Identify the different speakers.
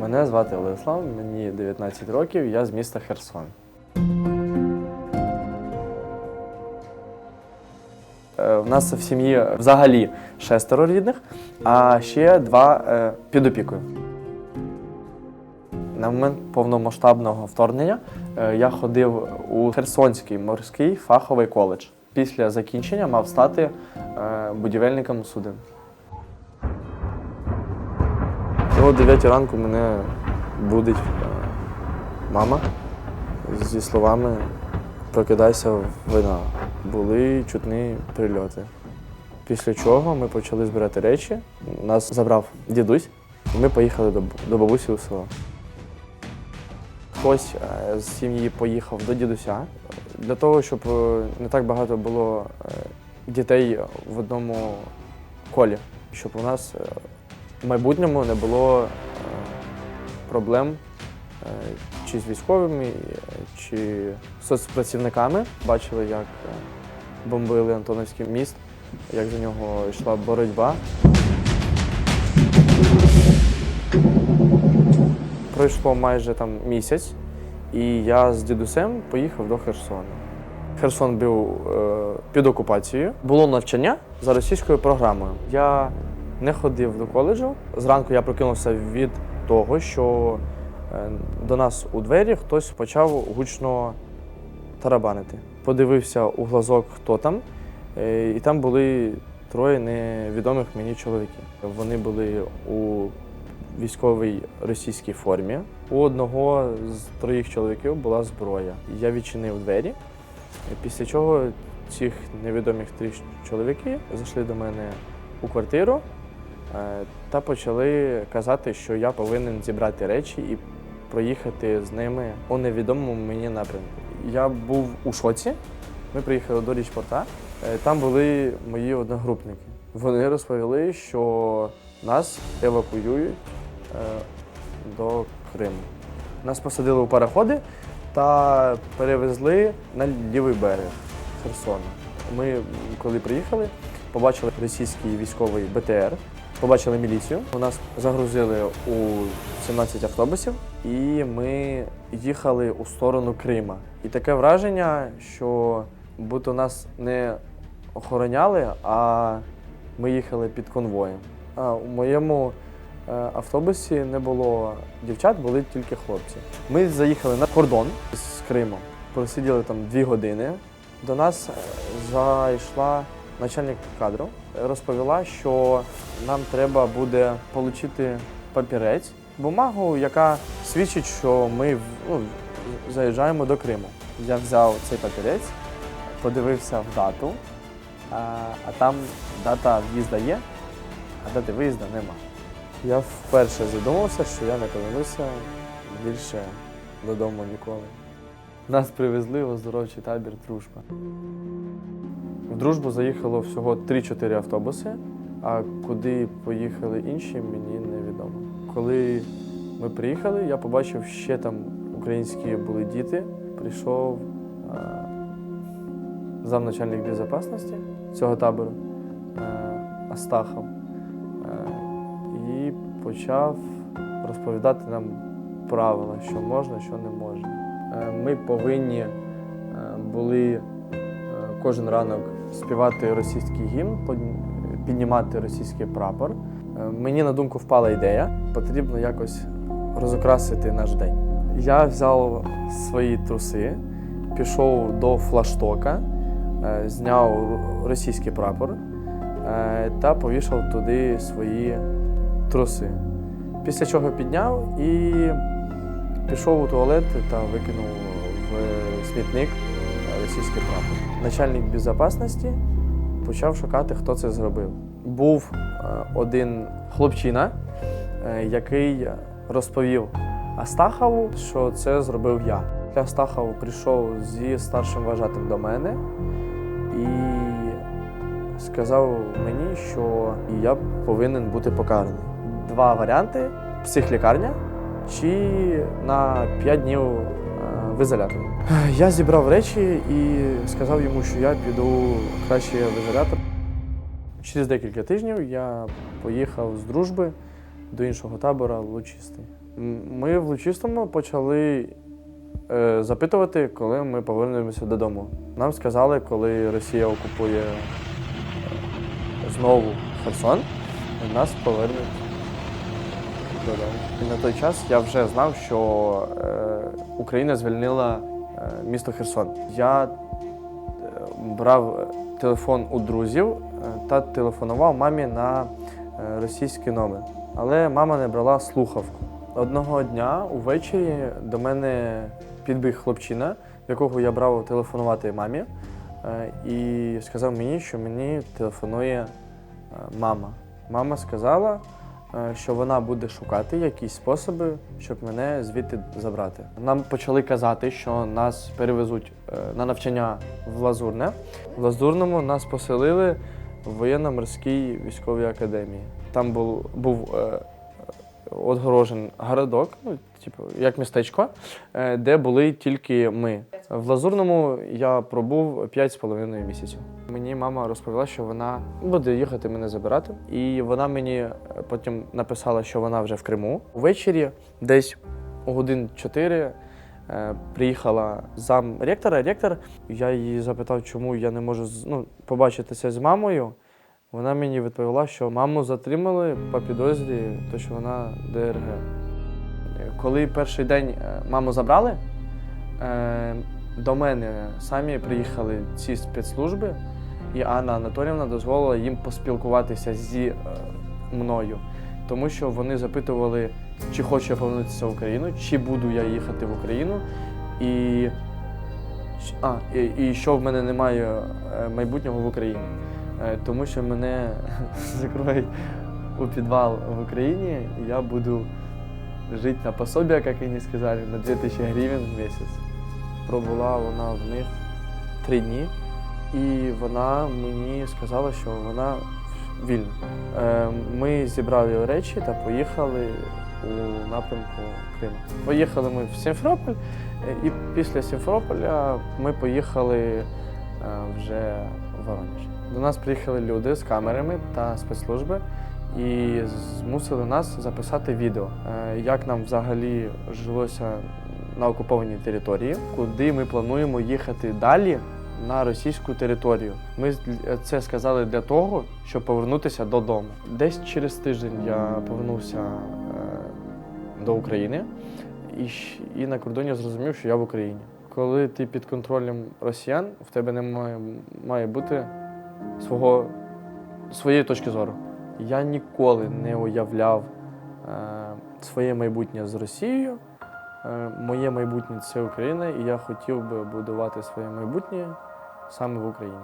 Speaker 1: Мене звати Владислав, мені 19 років, я з міста Херсон. Е, В нас в сім'ї взагалі шестеро рідних, а ще два е, під опікою. На момент повномасштабного вторгнення е, я ходив у Херсонський морський фаховий коледж. Після закінчення мав стати е, будівельником суден. О 9 ранку мене будить е, мама зі словами Прокидайся вина. Були чутні прильоти. Після чого ми почали збирати речі. Нас забрав дідусь, і ми поїхали до, бабусі у село. Хтось е, з сім'ї поїхав до дідуся для того, щоб е, не так багато було дітей в одному колі, щоб у нас в майбутньому не було е, проблем е, чи з військовими, е, чи з соцпрацівниками. Бачили, як бомбили Антоновський міст, як за нього йшла боротьба. Пройшло майже там місяць, і я з дідусем поїхав до Херсону. Херсон був е, під окупацією. Було навчання за російською програмою. Я не ходив до коледжу. Зранку я прокинувся від того, що е, до нас у двері хтось почав гучно тарабанити. Подивився у глазок, хто там, е, і там були троє невідомих мені чоловіків. Вони були у військовій російській формі. У одного з троїх чоловіків була зброя. Я відчинив двері, після чого цих невідомих три чоловіки зайшли до мене у квартиру та почали казати, що я повинен зібрати речі і проїхати з ними у невідомому мені напрямку. Я був у шоці. Ми приїхали до Річпорта. Е, Там були мої одногрупники. Вони розповіли, що нас евакуюють е, до Криму. Нас посадили у пароходи та перевезли на лівий берег Херсона. Ми, коли приїхали, побачили російський військовий БТР, побачили міліцію. У нас загрузили у 17 автобусів, і ми їхали у сторону Крима. І таке враження, що будто нас не охороняли, а ми їхали під конвоєм. А у моєму е, автобусі не було дівчат, були тільки хлопці. Ми заїхали на кордон з Кримом, просиділи там дві години. До нас е, зайшла начальник кадру, розповіла, що нам треба буде отримати папірець, бумагу, яка свідчить, що ми ну, заїжджаємо до Криму. Я взяв цей папірець, подивився в дату, а, а там дата в'їзду є, а дати виїзду нема. Я вперше задумався, що я не повернуся більше додому ніколи. Нас привезли в оздоровчий табір Дружба. В дружбу заїхало всього 3-4 автобуси, а куди поїхали інші, мені невідомо. Коли ми приїхали, я побачив, ще там українські були діти. Прийшов а, замначальник безпечності цього табору а, Астахов а, і почав розповідати нам правила, що можна, що не можна. Е, Ми повинні е, були е, кожен ранок співати російський гімн, піднімати російський прапор. Е, Мені на думку впала ідея, потрібно якось розукрасити наш день. Я взяв свої труси, пішов до флаштока, е, зняв російський прапор е, та повішав туди свої труси. Після чого підняв і пішов у туалет та викинув в смітник російський прапор. Начальник безпечності почав шукати, хто це зробив. Був е, один хлопчина, е, який розповів Астахову, що це зробив я. Астахов прийшов зі старшим вважатим до мене і сказав мені, що я повинен бути покараний. Два варіанти: психлікарня чи на 5 днів в ізоляторі. Я зібрав речі і сказав йому, що я піду краще в ізолятор. Через декілька тижнів я поїхав з дружби до іншого табора Лучистий. Ми в Лучистому почали е, запитувати, коли ми повернемося додому. Нам сказали, коли Росія окупує е, знову Херсон, нас повернуть додому. І на той час я вже знав, що е, Україна звільнила е, місто Херсон. Я е, брав е, телефон у друзів та телефонував мамі на російський номер. Але мама не брала слухавку. Одного дня увечері до мене підбіг хлопчина, якого я брав телефонувати мамі, і сказав мені, що мені телефонує мама. Мама сказала, що вона буде шукати якісь способи, щоб мене звідти забрати. Нам почали казати, що нас перевезуть е, на навчання в Лазурне. В Лазурному нас поселили в воєнно-морській військовій академії. Там був, був е, отгорожен городок, ну, типу, як містечко, е, де були тільки ми. В Лазурному я пробув 5,5 місяців. Мені мама розповіла, що вона буде їхати мене забирати. І вона мені е, потім написала, що вона вже в Криму. Увечері, десь у годин 4, е, приїхала зам ректора. Ректор, я її запитав, чому я не можу ну, побачитися з мамою. Вона мені відповіла, що маму затримали по підозрі, то що вона ДРГ. Коли перший день е, маму забрали, е, до мене самі приїхали ці спецслужби, і Анна Анатоліївна дозволила їм поспілкуватися зі е, мною, тому що вони запитували, чи хочу я повернутися в Україну, чи буду я їхати в Україну, і, а, і, і що в мене немає майбутнього в Україні. Е, Тому що мене закроють у підвал в Україні, і я буду жити на пособие, як вони сказали, на 2000 гривень в місяць. Пробула вона в них три дні, і вона мені сказала, що вона вільна. Е, Ми зібрали речі та поїхали у напрямку Криму. Поїхали ми в Сімферополь, е, і після Сімферополя ми поїхали вже в Воронеж. До нас приїхали люди з камерами та спецслужби і змусили нас записати відео, е, як нам взагалі жилося на окупованій території, куди ми плануємо їхати далі на російську територію. Ми це сказали для того, щоб повернутися додому. Десь через тиждень я повернувся е, до України і на кордоні зрозумів, що я в Україні. Коли ти під контролем росіян, в тебе не має, має бути свого, своєї точки зору. Я ніколи не уявляв е, своє майбутнє з Росією. Е, моє майбутнє це Україна, і я хотів би будувати своє майбутнє саме в Україні.